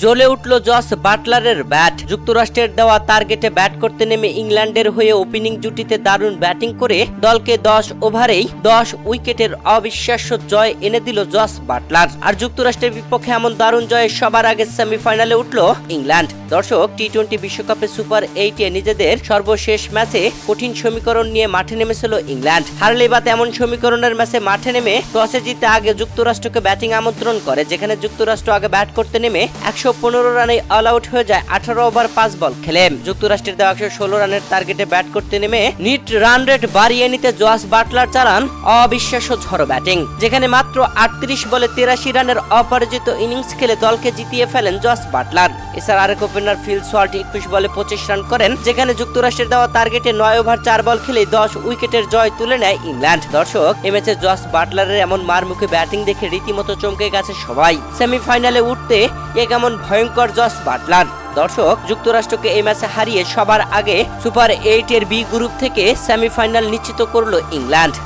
জ্বলে উঠল Jos বাটলারের bat. যুক্তরাষ্ট্রের দেওয়া টার্গেটে ব্যাট করতে নেমে ইংল্যান্ডের হয়ে ওপেনিং জুটিতে দারুণ ব্যাটিং করে দলকে দশ ওভারেই দশ উইকেটের অবিশ্বাস্য জয় এনে দিল জস বাটলার। আর যুক্তরাষ্ট্রের বিপক্ষে এমন দারুণ জয়ে সবার আগে সেমিফাইনালে উঠল ইংল্যান্ড। দর্শক টি টোয়েন্টি বিশ্বকাপে সুপার এইটে নিজেদের সর্বশেষ ম্যাচে কঠিন সমীকরণ নিয়ে মাঠে নেমেছিল ইংল্যান্ড। হারলে বা তেমন সমীকরণের ম্যাচে মাঠে নেমে টসে জিতে আগে যুক্তরাষ্ট্রকে ব্যাটিং আমন্ত্রণ করে, যেখানে যুক্তরাষ্ট্র আগে ব্যাট করতে নেমে একশো পনেরো রানে অল আউট হয়ে যায় আঠারো ওভার পাঁচ বল খেলে। যুক্তরাষ্ট্রের দেওয়া একশো ষোলো রানের টার্গেটে ব্যাট করতে নেমে নিট রান রেট বাড়িয়ে নিতে জোয়াস বাটলার চালান অবিশ্বাস্য ঝড়ো ব্যাটিং, যেখানে মাত্র আটত্রিশ বলে তেরাশি রানের অপরাজিত ইনিংস খেলে দলকে জিতিয়ে ফেলেন জস বাটলার। এছাড়া আরেক ওপেনার ফিল সল্ট একুশ বলে পঁচিশ রান করেন, যেখানে যুক্তরাষ্ট্রের দেওয়া টার্গেটে নয় ওভার চার বল খেলে দশ উইকেটের জয় তুলে নেয় ইংল্যান্ড। দর্শক, এ ম্যাচে জস বাটলারের এমন মারমুখে ব্যাটিং দেখে রীতিমতো চমকে গেছে সবাই। সেমিফাইনালে উঠতে এ কেমন ভয়ঙ্কর জস বাটলার। দর্শক, যুক্তরাষ্ট্রকে এই ম্যাচে হারিয়ে সবার আগে সুপার এইট এর বি গ্রুপ থেকে সেমিফাইনাল নিশ্চিত করল ইংল্যান্ড।